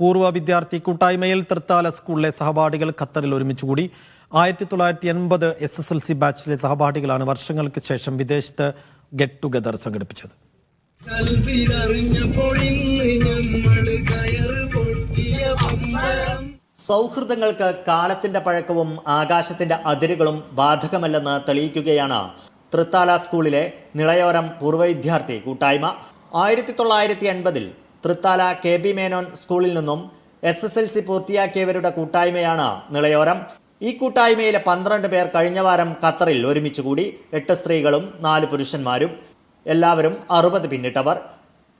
പൂർവ വിദ്യാർത്ഥി കൂട്ടായ്മയിൽ തൃത്താല സ്കൂളിലെ സഹപാഠികൾ ഖത്തറിൽ ഒരുമിച്ച് കൂടി ആയിരത്തി തൊള്ളായിരത്തി എൺപത് എസ് എസ് എൽ സി ബാച്ചിലെ സഹപാഠികളാണ് വർഷങ്ങൾക്ക് ശേഷം വിദേശത്ത് ഗെറ്റ് ടുഗദർ സംഘടിപ്പിച്ചത്. സൗഹൃദങ്ങൾക്ക് കാലത്തിന്റെ പഴക്കവും ആകാശത്തിന്റെ അതിരുകളും ബാധകമല്ലെന്ന് തെളിയിക്കുകയാണ് തൃത്താല സ്കൂളിലെ നിളയോരം പൂർവ വിദ്യാർത്ഥി കൂട്ടായ്മ. ആയിരത്തി തൊള്ളായിരത്തി എൺപതിൽ തൃത്താല കെ ബി മേനോൻ സ്കൂളിൽ നിന്നും എസ് എസ് എൽ സി പൂർത്തിയാക്കിയവരുടെ കൂട്ടായ്മയാണ് നിളയോരം. ഈ കൂട്ടായ്മയിലെ പന്ത്രണ്ട് പേർ കഴിഞ്ഞ വാരം ഖത്തറിൽ ഒരുമിച്ച് കൂടി എട്ട് സ്ത്രീകളും നാല് പുരുഷന്മാരും എല്ലാവരും അറുപത് പിന്നിട്ടവർ.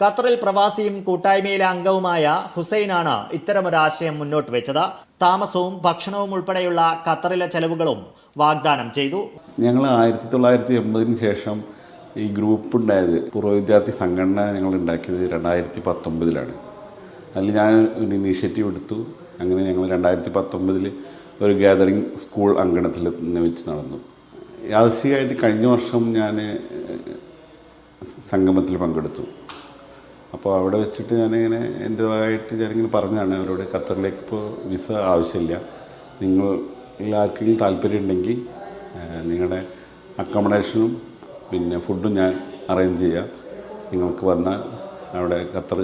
ഖത്തറിൽ പ്രവാസിയും കൂട്ടായ്മയിലെ അംഗവുമായ ഹുസൈനാണ് ഇത്തരമൊരാശയം മുന്നോട്ട് വെച്ചത്. താമസവും ഭക്ഷണവും ഉൾപ്പെടെയുള്ള ഖത്തറിലെ ചെലവുകളും വാഗ്ദാനം ചെയ്തു. ഞങ്ങൾ ആയിരത്തി തൊള്ളായിരത്തി എൺപതിന് ശേഷം ഈ ഗ്രൂപ്പ് ഉണ്ടായത് പൂർവ വിദ്യാർത്ഥി സംഘടന ഞങ്ങൾ ഉണ്ടാക്കിയത് രണ്ടായിരത്തി പത്തൊമ്പതിലാണ് അതിൽ ഞാൻ ഒരു ഇനീഷ്യേറ്റീവ് എടുത്തു. അങ്ങനെ ഞങ്ങൾ രണ്ടായിരത്തി പത്തൊമ്പതിൽ ഒരു ഗ്യാതറിങ് സ്കൂൾ അങ്കണത്തിൽ വെച്ച് നടന്നു. യാദൃശികമായിട്ട് കഴിഞ്ഞ വർഷം ഞാൻ സംഗമത്തിൽ പങ്കെടുത്തു. അപ്പോൾ അവിടെ വെച്ചിട്ട് ഞാനിങ്ങനെ എന്റെതായിട്ട് ഞാനിങ്ങനെ പറഞ്ഞതാണ് അവരോട് ഖത്തറിലേക്ക് ഇപ്പോൾ വിസ ആവശ്യമില്ല. നിങ്ങൾ ആർക്കെങ്കിലും താല്പര്യം ഉണ്ടെങ്കിൽ നിങ്ങളുടെ അക്കോമഡേഷനും പിന്നെ ഫുഡും ഞാൻ അറേഞ്ച് ചെയ്യാം. നിങ്ങൾക്ക് വന്നാൽ അവിടെ ഖത്തർ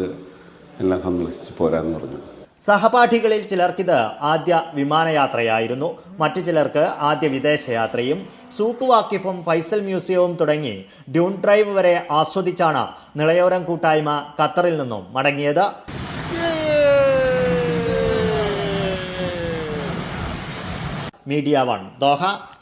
എല്ലാം സന്ദർശിച്ച് പോരാന്ന് പറഞ്ഞു. സഹപാഠികളിൽ ചിലർക്കിത് ആദ്യ വിമാനയാത്രയായിരുന്നു. മറ്റു ചിലർക്ക് ആദ്യ വിദേശയാത്രയും. സൂക്ക് വാക്കിഫും ഫൈസൽ മ്യൂസിയവും തുടങ്ങി ഡ്യൂൺ ഡ്രൈവ് വരെ ആസ്വദിച്ചാണ് നിളയോരം കൂട്ടായ്മ ഖത്തറിൽ നിന്നും മടങ്ങിയത്. Media one Doha.